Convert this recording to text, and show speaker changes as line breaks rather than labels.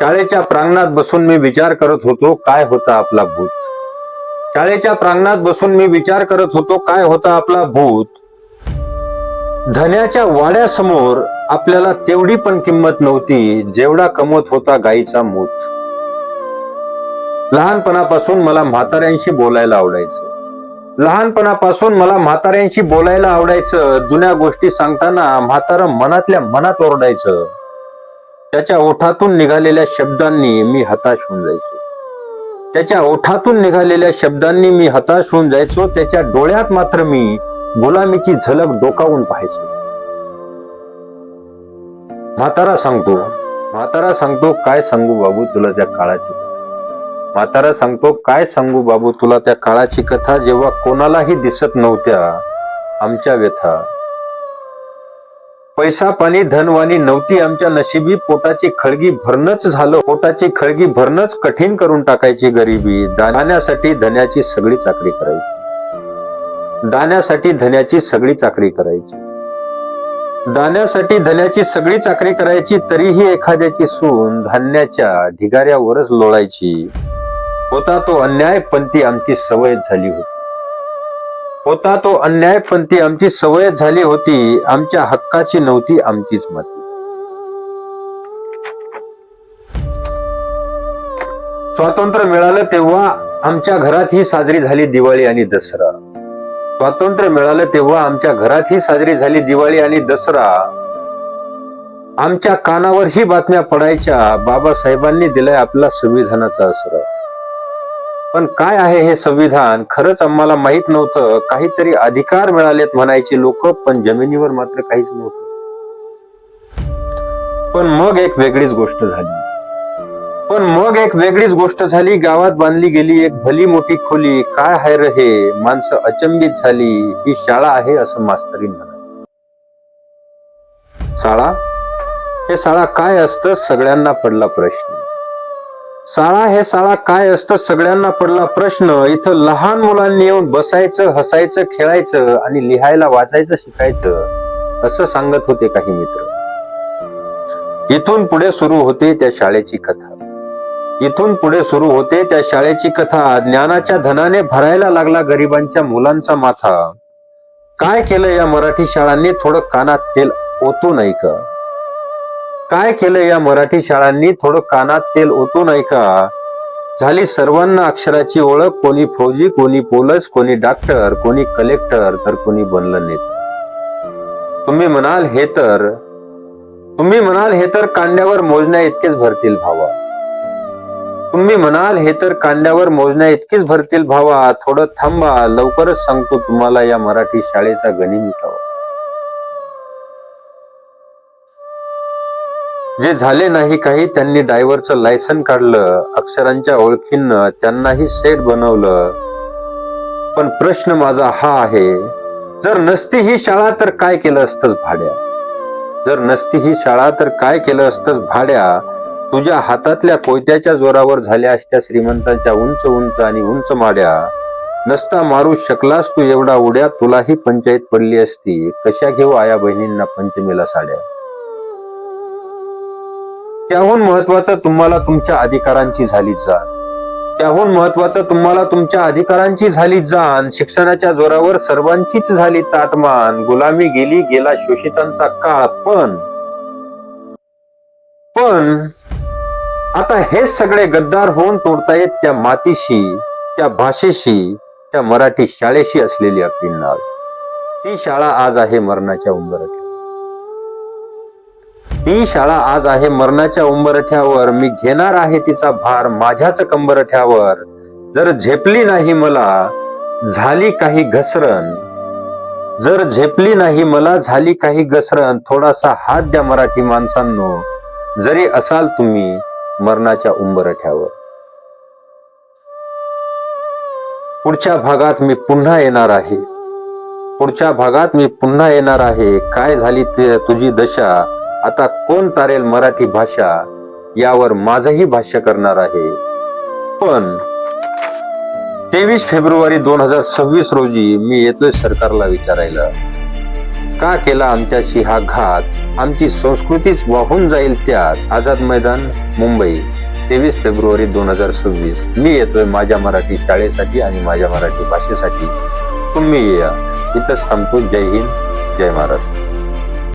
शाळेच्या प्रांगणात बसून मी विचार करत होतो काय होता आपला भूत? शाळेच्या प्रांगणात बसून मी विचार करत होतो काय होता आपला भूत? धन्याच्या वाड्यासमोर आपल्याला तेवढी पण किंमत नव्हती जेवढा कमवत होता गाईचा मूत. लहानपणापासून मला म्हाताऱ्यांशी बोलायला आवडायचं. लहानपणापासून मला म्हाताऱ्यांशी बोलायला आवडायचं जुन्या गोष्टी सांगताना म्हातारं मनातल्या मनात ओरडायचं. त्याच्या ओठातून निघालेल्या शब्दांनी मी हताश होऊन जायचो. त्याच्या ओठातून निघालेल्या शब्दांनी मी हताश होऊन जायचो. त्याच्या डोळ्यात मात्र मी गुलामीची झलक डोकावून पाहायचो. म्हातारा सांगतो म्हातारा सांगतो काय सांगू बाबू तुला त्या काळाची म्हातारा सांगतो काय सांगू बाबू तुला त्या काळाची कथा? जेव्हा कोणालाही दिसत नव्हत्या आमच्या व्यथा पैसा पाणी धनवाणी नव्हती आमच्या नशिबी पोटाची खळगी भरणच झालं. पोटाची खळगी भरणच कठीण करून टाकायची गरिबी. दाण्यासाठी धन्याची सगळी चाकरी करायची. दाण्यासाठी धन्याची सगळी चाकरी करायची. दाण्यासाठी धन्याची सगळी चाकरी करायची तरीही एखाद्याची सून धान्याच्या ढिगाऱ्यावरच लोळायची. होता तो अन्याय पण ती आमची सवय झाली होती. होता तो अन्यायपंथी आमची सवय झाली होती. आमच्या हक्काची नव्हती आमचीच मत. स्वातंत्र्य मिळालं तेव्हा आमच्या घरात ही साजरी झाली दिवाळी आणि दसरा. स्वातंत्र्य मिळालं तेव्हा आमच्या घरात ही साजरी झाली दिवाळी आणि दसरा. आमच्या कानावर ही बातम्या पडायच्या. बाबासाहेबांनी दिलाय आपला संविधानाचा आसरा. पण काय आहे हे संविधान? खरंच आम्हाला माहीत नव्हतं. काहीतरी अधिकार मिळालेत म्हणायचे लोक पण जमिनीवर मात्र काहीच नव्हतं. पण मग एक वेगळीच गोष्ट झाली. पण मग एक वेगळीच गोष्ट झाली. गावात बांधली गेली एक भली मोठी खोली. काय आहे रे हे? माणसं अचंबित झाली. ही शाळा आहे असं मास्तरीन म्हणाले शाळा? हे शाळा काय असतं? सगळ्यांना पडला प्रश्न. शाळा हे शाळा काय असतं सगळ्यांना पडला प्रश्न. इथं लहान मुलांनी येऊन बसायचं हसायचं खेळायचं आणि लिहायला वाचायचं शिकायचं असं सांगत होते काही मित्र. इथून पुढे सुरू होते त्या शाळेची कथा. इथून पुढे सुरू होते त्या शाळेची कथा. ज्ञानाच्या धनाने भरायला लागला गरिबांच्या मुलांचा माथा. काय केलं या मराठी शाळांनी? थोडं कानात तेल ओतून नाही का? काय केलं या मराठी शाळांनी? थोडं कानात तेल ओतू नाही का? झाली सर्वांना अक्षराची ओळख. कोणी फौजी कोणी पोलस कोणी डॉक्टर कोणी कलेक्टर तर कोणी बनलं नेता. तुम्ही म्हणाल हे तर तुम्ही म्हणाल हे तर कांड्यावर मोजण्या इतकेच भरतील भावा. तुम्ही म्हणाल हे तर कांड्यावर मोजण्या इतकेच भरतील भावा. थोडं थांबा लवकरच सांगतो तुम्हाला या मराठी शाळेचा गणित जे झाले नाही काही त्यांनी डायव्हरचं लायसन काढलं अक्षरांच्या ओळखीनं त्यांनाही सेट बनवलं. पण प्रश्न माझा हा आहे जर नसती ही शाळा तर काय केलं असतंच भाड्या? जर नसती ही शाळा तर काय केलं असतंच भाड्या? तुझ्या हातातल्या कोयत्याच्या जोरावर झाल्या असत्या श्रीमंतांच्या उंच उंच आणि उंच माड्या. नसता मारू शकलास तू एवढा उड्या तुलाही पंचायत पडली असती. कशा घेऊ आया बहिणींना पंचमीला साड्या? त्याहून महत्वाचं तुम्हाला तुमच्या अधिकारांची झाली जाण. त्याहून महत्वाचं तुम्हाला तुमच्या अधिकारांची झाली जाण. शिक्षणाच्या जोरावर सर्वांचीच झाली ताटमान गुलामी गेली गेला शोषितांचा काळ. पण पण आता हे सगळे गद्दार होऊन तोडतायत त्या मातीशी त्या भाषेशी त्या मराठी शाळेशी असलेली आपली नाव ती शाळा आज आहे मरणाच्या उंबरठ्यावर ती शाळा आज आहे मरणाच्या उंबरठ्यावर. मी घेणार आहे तिचा भार माझ्याच कंबरठ्यावर. जर झेपली नाही मला झाली काही घसरण. जर झेपली नाही मला झाली काही घसरण. थोडासा हात द्या मराठी माणसांनो. जरी असाल तुम्ही मरणाच्या उंबरठ्यावर. पुढच्या भागात मी पुन्हा येणार आहे. पुढच्या भागात मी पुन्हा येणार आहे. काय झाली ते तुझी दशा? आता कोण तारेल मराठी भाषा यावर माझंही भाष्य करणार आहे. पण तेवीस फेब्रुवारी दोन हजार सव्वीस रोजी मी येतोय सरकारला विचारायला. का केला आमच्याशी हा घात? आमची संस्कृतीच वाहून जाईल त्यात. आझाद मैदान मुंबई. तेवीस फेब्रुवारी दोन हजार सव्वीस. मी येतोय माझ्या मराठी शाळेसाठी आणि माझ्या मराठी भाषेसाठी. तुम्ही या. इथंच थांबतो. जय हिंद. जय महाराष्ट्र.